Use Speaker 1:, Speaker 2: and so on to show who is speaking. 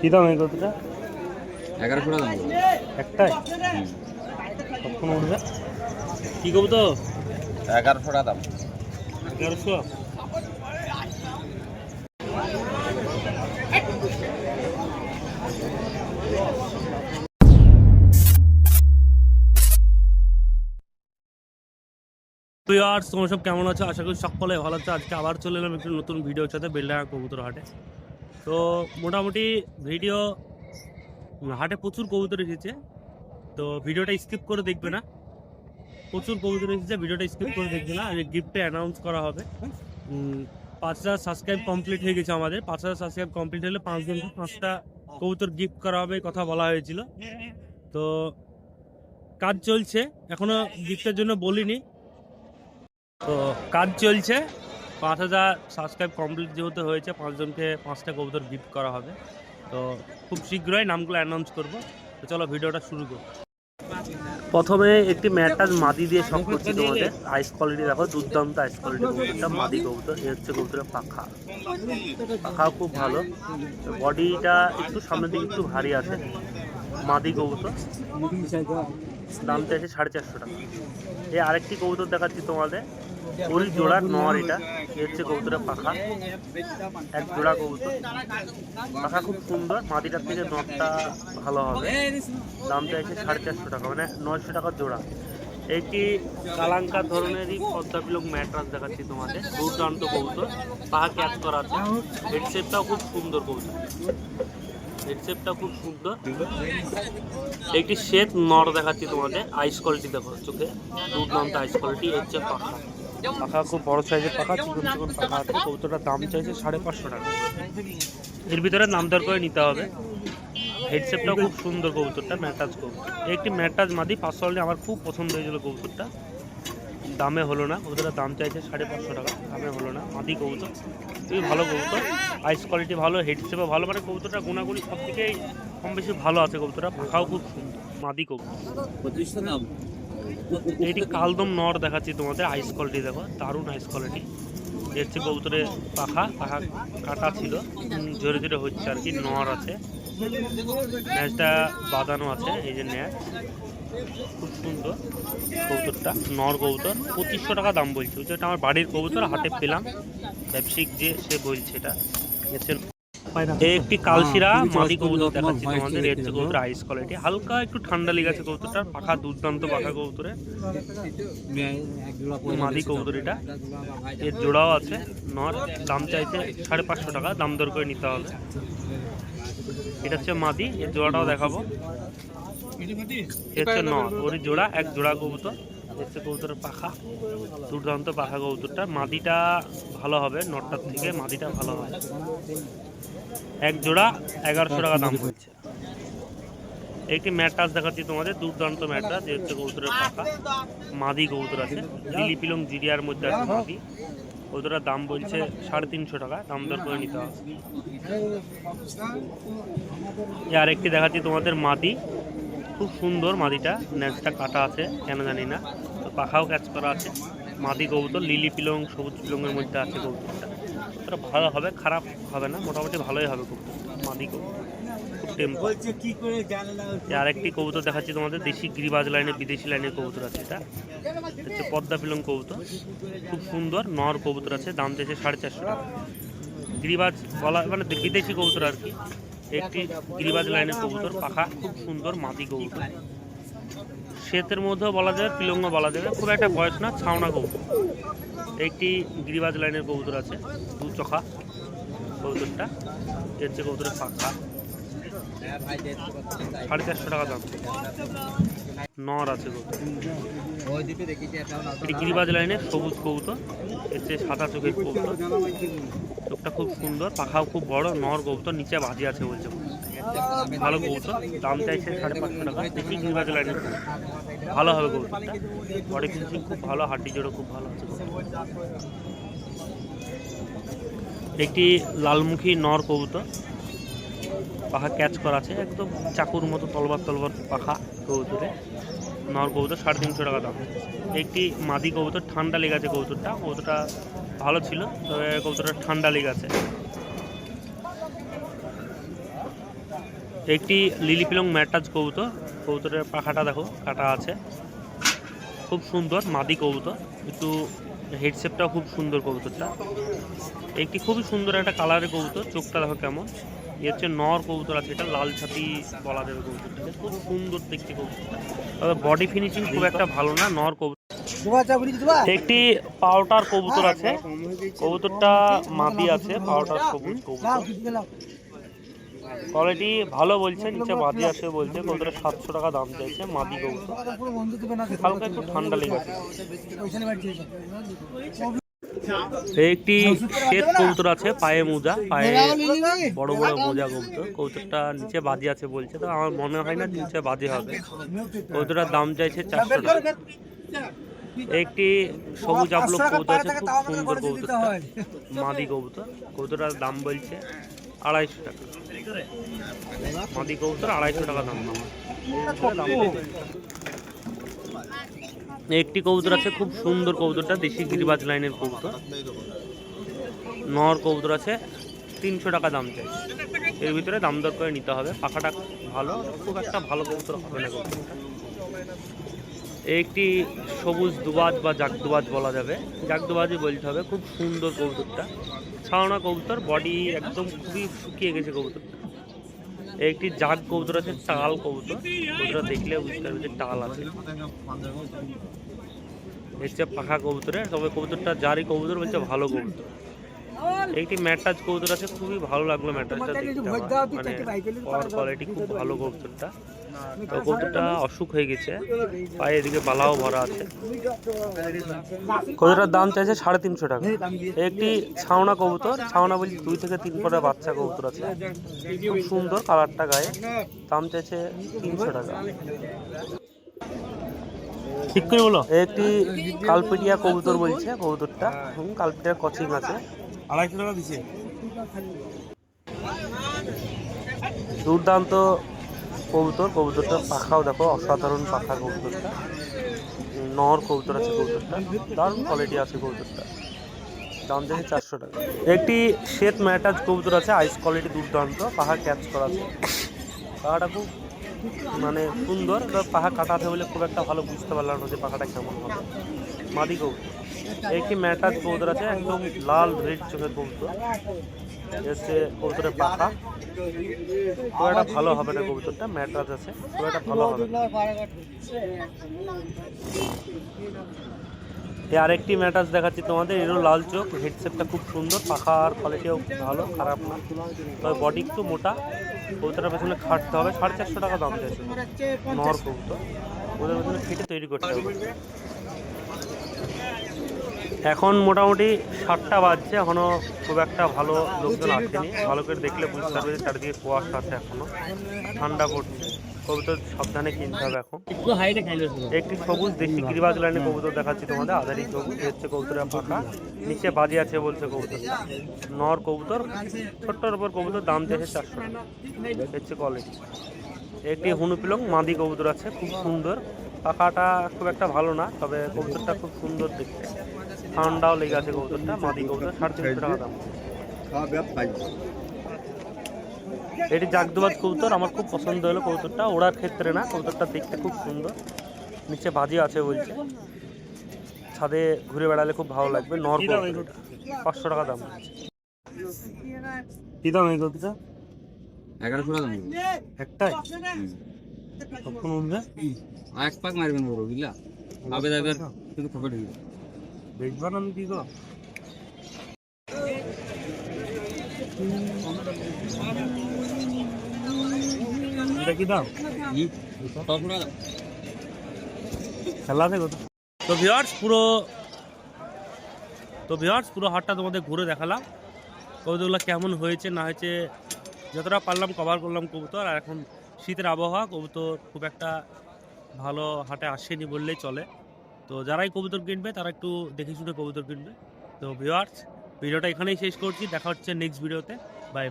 Speaker 1: কী দাম এই কতটা
Speaker 2: এগারোশো টাকা দাম
Speaker 1: একটাই? কখন উঠবে? কী করব তো?
Speaker 2: এগারোশো টাকা দাম।
Speaker 1: এগারোশো? তোমার সব কেমন আছো? আশা করি সকলে ভালো আছো। আজকে আবার চলে এলাম একটু নতুন ভিডিওর সাথে বেলডাঙ্গা কবুতর হাটে। তো মোটামুটি ভিডিও হাটে প্রচুর কবুতর এসেছে। তো ভিডিওটা স্কিপ করে দেখবে না। প্রচুর কবুতর এসেছে, ভিডিওটা স্কিপ করে দেখবে না। গিফটটা অ্যানাউন্স করা হবে। পাঁচ হাজার সাবস্ক্রাইব কমপ্লিট হয়ে গেছে আমাদের। পাঁচ হাজার সাবস্ক্রাইব কমপ্লিট হলে পাঁচজনকে পাঁচটা কবুতর গিফট করা হবে কথা বলা হয়েছিল। তো কাজ চলছে। এখনও গিফটের জন্য বলিনি। তো কাজ চলছে। পাঁচ হাজার সাবস্ক্রাইব কমপ্লিট যেহেতু হয়েছে, পাঁচজনকে পাঁচটা কবুতর গিফট করা হবে। তো খুব শীঘ্রই নামগুলো অ্যানাউন্স করব। তো চলো ভিডিওটা শুরু করব প্রথমে একটি ম্যাটাজ মাদি দিয়ে শখ করছি তোমাদের। আইস কোয়ালিটি দেখো, দুর্দান্ত আইস কোয়ালিটি কবুতরটা মাদি কবুতর, এ হচ্ছে কবুতরের পাখা। পাখাও খুব ভালো। বডিটা একটু সামনের দিকে একটু ভারী আছে। মাদি কবুতর। দাম আছে সাড়ে চারশো টাকা। এই আরেকটি কবুতর দেখাচ্ছি তোমাদের। ওই জোড়ার নর এটা হচ্ছে কবুতরের পাখা। এক জোড়া কবুতর। পাখা খুব সুন্দর, মাটিটার থেকে নরটা ভালো হবে। দামটা চাইছে সাড়ে চারশো টাকা মানে নয়শো টাকা জোড়া। একটি কালাঙ্কা ধরনেরই পদ্মা পিলক ম্যাট্রাস দেখাচ্ছি তোমাদের। দুর্দান্ত কবুতর পাহা ক্যাচ করা আছে। হেডসেপটাও খুব সুন্দর কবুতর। হেডসেপটা খুব সুন্দর। একটি শ্বেত নর দেখাচ্ছি তোমাদের। আইস কোয়ালিটি দেখো, চোখে। দুর্দান্ত আইস কোয়ালিটি হচ্ছে পাখা। পাখা খুব বড় সাইজের পাখা চিকন চিকন পাখা। আছে কবুতরটার দাম চাইছে সাড়ে পাঁচশো টাকা। এর ভিতরে নাম দর করে নিতে হবে। হেডসেটটাও খুব সুন্দর কবুতরটা ম্যাটাজ কবুতর একটি ম্যাটাজ মাদি পার্সোনালি আমার খুব পছন্দ হয়েছিল কবুতরটা। দামে হলো না কবুতরটার দাম চাইছে সাড়ে পাঁচশো টাকা দামে হলো না। মাদি কবুতর খুবই ভালো কবুতর। আইস কোয়ালিটি ভালো হেডসেপও ভালো মানে কবুতরটা গুণাগুণি সব দিকেই কম বেশি ভালো আছে কবুতরটা পাখাও খুব সুন্দর মাদি কবুতর। এটি কালদম নর দেখাচ্ছি তোমাদের আইস কোয়ালিটি দেখো, দারুণ আইস কোয়ালিটি এর হচ্ছে কবুতরের পাখা পাখা কাটা ছিল ঝরে ঝরে হচ্ছে আর কি, নর আছে। ন্যাচটা বাঁধানো আছে, এই যে ন্যাচ খুব সুন্দর কবুতরটা, নর কবুতর, পঁচিশশো টাকা দাম বলছে। যেটা আমার বাড়ির কবুতর হাতে পেলাম। ব্যবসায়িক যে সে বলছে এটা। একটি কালশিরা মাদি কবুতর দেখাচ্ছি তোমাদের এর হচ্ছে কবুতর আইস কোয়ালিটি হালকা একটু ঠান্ডা লেগেছে কবুতরটার পাখা দুর্দান্ত পাখা কবুতরে মাদি কবুতর এটা। এর জোড়াও আছে নর দাম চাইছে সাড়ে পাঁচশো টাকা দাম দর করে নিতে হবে। এটা হচ্ছে মাদি এর জোড়াটাও দেখাবো। এর হচ্ছে নর ওর জোড়া এক জোড়া কবুতর। হচ্ছে কবুতরের পাখা। দুর্দান্ত পাখা কবুতরটা। মাদিটা ভালো হবে নটটার থেকে মাদিটা ভালো হবে। এক জোড়া, এগারোশো টাকা দাম। হচ্ছে একটি ম্যাট্রাস দেখাচ্ছি তোমাদের, দুর্দান্ত ম্যাট্রাস যে হচ্ছে কবুতরের পাখা। মাদি কবুতর আছে। লিলি পিলং জিরিয়ার মধ্যে আছে মাদি। কবুতরের দাম বলছে সাড়ে তিনশো টাকা, দাম দর করে নিতে হবে। আরেকটি দেখাচ্ছি তোমাদের মাদি। খুব সুন্দর মাদিটা নেজটা কাটা আছে, কেন জানি না। পাখাও ক্যাচ করা আছে। মাদি কবুতর লিলি পিলং সবুজ পিলংয়ের মধ্যে আছে কবুতরটা। কবুতরটা ভালো হবে খারাপ হবে না মোটামুটি ভালোই হবে কবুতরটা মাদি কবুতর। আরেকটি কবুতর দেখাচ্ছি তোমাদের দেশি গিরিবাজ লাইনে বিদেশি লাইনের কবুতর আছে এটা। হচ্ছে পদ্মা পিলং কবুতর খুব সুন্দর নর কবুতর আছে দাম চাইছে সাড়ে চারশো টাকা। গিরিবাজ বলা মানে বিদেশি কবুতর আর কি। একটি গিরিবাজ লাইনের কবুতর পাখা খুব সুন্দর মাদি কবুতর। শ্বেতের মধ্যেও বলা যাবে পিলঙ্গ বলা যাবে। খুব একটা বয়স না, ছাওনা কবুতর। একটি গিরিবাজ লাইনের কবুতর আছে, দু চখা কবুতরটা। এর হচ্ছে কবুতরের পাখা। সাড়ে চারশো টাকা দাম। নর আছে কবুতর। গিরিবাজ লাইনের সবুজ কবুতর, এর চেয়ে সাদা চোখের কবুতর। চোখটা খুব সুন্দর, পাখাও খুব বড়, নর কবুতর, নিচে বাজি আছে বলছে। ভালো কবুতর। দাম চাইছে সাড়ে পাঁচশো টাকা। দেখি লাইনের কবুতর। ভালো হবে কবুতরটা। বডি ফিনিশিং খুব ভালো, হাড্ডি জোড়ো খুব ভালো আছে একটি লালমুখী নর কবুতর। পাখা ক্যাচ করা আছে। একদম চাকুর মতো তলবার তলবার পাখা কবুতরে। নর কবুতর সাড়ে তিনশো টাকা দাম। একটি মাদি কবুতর, ঠান্ডা লেগেছে কবুতরটা। কবুতরটা ভালো ছিল, তবে কবুতরটা ঠান্ডা লেগেছে একটি লিলি পিলং ম্যাটাজ কবুতর। কবুতরের পাখাটা দেখো কাটা আছে। খুব সুন্দর মাদি কবুতর। একটু হেডসেপটাও খুব সুন্দর কবুতরটা। একটি খুবই সুন্দর একটা কালারের কবুতর চোখটা দেখো কেমন। এ হচ্ছে নর কবুতর আছে এটা লাল ছাতি বলা যাবে কবুতরটা। খুব সুন্দর দেখতে কবুতরটা। তবে বডি ফিনিশিং খুব একটা ভালো না নর কবুতর। একটি পাউডার কবুতর আছে। কবুতরটা মাদি আছে সবুজ কবুতর। কোয়ালিটি ভালো বলছে, নিচে মাদি আছে বলছে কবুতরের সাতশো টাকা দাম চাইছে, মাদি কবুতর হালকা একটু ঠান্ডা লেগেছে একটি শ্বেত কবুতর আছে, পায়ে মোজা, পায়ে বড় বড় মোজা কবুতর। কবুতরটা নিচে বাজি আছে বলছে, তো আমার মনে হয় না নিচে বাজি হবে। কবুতরটার দাম চাইছে চারশো টাকা। একটি সবুজ আপলোক কবুতর আছে, খুব সুন্দর কবুতরটা। মাদি কবুতর। কবুতরটার দাম বলছে আড়াইশো টাকা। মাদি কবুতর আড়াইশো টাকা দাম। একটি কবুতর আছে, খুব সুন্দর কবুতরটা, দেশি গিরিবাজ লাইনের কবুতর। নর কবুতর আছে, তিনশো টাকা দাম চাই। এর ভিতরে দাম দর করে নিতে হবে। পাখাটা ভালো, খুব একটা ভালো কবুতর হবে না একটি সবুজ দুবাজ বা জাগদুবাজ বলা যাবে। জাগদুবাজই বলতে হবে, খুব সুন্দর কবুতরটা। ছাওনা কবুতর বডি একদম খুবই শুকিয়ে গেছে কবুতরটা একটি জাগ কবুতর আছে টাল কবুতর। কবুতর দেখলে বুঝতে পারবে যে টাল আছে। হচ্ছে পাখা কবুতরের তবে কবুতরটা জারি কবুতর বলছে ভালো কবুতর। একটি ম্যাটাজ কবুতর আছে খুবই ভালো লাগল ম্যাটাজটা দেখতে মানে কোয়ালিটি খুব ভালো কবুতরটা। তো কবুতরটা অসুখ হয়ে গেছে। পায়ে এদিকে বালাও ভরা আছে। কবুতরটার দাম চাইছে? সাড়ে তিনশো টাকা। একটি ছাওনা কবুতর ছাওনা বলছি দুই থেকে তিন করে বাচ্চা কবুতর আছে। খুব সুন্দর কালারটা গায়ে। দাম চাইছে তিনশো টাকা। ঠিক করে বলো। একটি কালপিটিয়া কবুতর বলছে কবুতরটা। হুম কালপিটিয়ার কচিং আছে।
Speaker 2: আড়াইশো টাকা দিছে
Speaker 1: দুর্দান্ত কবুতর কবুতরটার পাখাও দেখো, অসাধারণ পাখা কবুতরটা। নর কবুতর আছে কবুতরটা। দারুণ কোয়ালিটি আছে কবুতরটা। দাম দেখে চারশো টাকা। একটি শ্বেত ম্যাটাজ কবুতর আছে আইস কোয়ালিটি দুর্দান্ত পাহা ক্যাচ করা আছে। পাহাটা খুব মানে সুন্দর পাহা কাটাতে হলে খুব একটা ভালো বুঝতে পারলাম না যে পাখাটা কেমন হবে। মাদি কবুতর। একটি ম্যাটাজ কবুতর আছে, একদম লাল রেড চোখের কবুতর। এসছে কবুতরের পাখা। খুব একটা ভালো হবে না কবুতরটা ম্যাটাজ আছে খুব একটা ভালো হবে। এই আরেকটি ম্যাটাজ দেখাচ্ছি তোমাদের, এরও লাল চোখ হেডসেটটা খুব সুন্দর, পাখার কোয়ালিটিও ভালো, খারাপ না। তবে বডি একটু মোটা কবুতরের পেছনে খাটতে হবে। সাড়ে চারশো টাকা দাম চাইছে। নর কবুতর। ওদের পেছনে খেটে তৈরি করতে হবে। এখন মোটামুটি সাতটা বাজছে এখনও খুব একটা ভালো লোকজন আসেনি। ভালো করে দেখলে বুঝতে পারবে চারিদিকে কুয়াশা আছে এখনও। ঠান্ডা পড়ছে কবুতর সাবধানে কিনতে হবে এখন।
Speaker 2: একটু
Speaker 1: সবুজ দেশি গিরিবাজ লাইনের কবুতর দেখাচ্ছি তোমাদের আধারি সবুজ হচ্ছে কবুতরের পাখা। নিচে বাজি আছে বলছে কবুতর নর কবুতর ছোট্টর উপর কবুতর দাম চাইছে চারশো হচ্ছে কোয়ালিটি একটি হুনুপিলং মাদি কবুতর আছে খুব সুন্দর। পাখাটা খুব একটা ভালো না তবে কবুতরটা খুব সুন্দর দেখতে। ঠান্ডাও লেগে আছে কবুতরটা। মাদি কবুতর সাড়ে তিনশো টাকা দাম এটি জাগদুবাজ কবুতর আমার খুব পছন্দ হলো কবুতরটা। ওড়ার ক্ষেত্রে না কবুতরটা দেখতে খুব সুন্দর। নিচে বাজি আছে বলছে। ছাদে ঘুরে বেড়ালে খুব ভালো লাগবে। নর কবুতর। পাঁচশো টাকা দাম। কি দাম এই কবুতরটা
Speaker 2: এগারোশো টাকা
Speaker 1: একটাই? কখন উঠবে?
Speaker 2: এক পাক মারবেন বড় বুঝলা? আবে যাবে কিন্তু খবর ঢুকবে।
Speaker 1: গো। এটা কি দাম খেলা কত তো। ভিউয়ার্স পুরো তো ভিউয়ার্স পুরো হাটটা তোমাদের ঘুরে দেখালাম। কবুতরগুলো কেমন হয়েছে, না হয়েছে, যতটা পারলাম কভার করলাম কবুতর, আর এখন শীতের আবহাওয়া, কবুতর খুব একটা ভালো হাটে আসেনি বললেই চলে। তো যারাই কবুতর কিনবে, তারা একটু দেখে শুনে কবুতর কিনবে। তো ভিওয়ার্স ভিডিওটা এখানেই শেষ করছি। দেখা হচ্ছে নেক্সট ভিডিওতে বাই বাই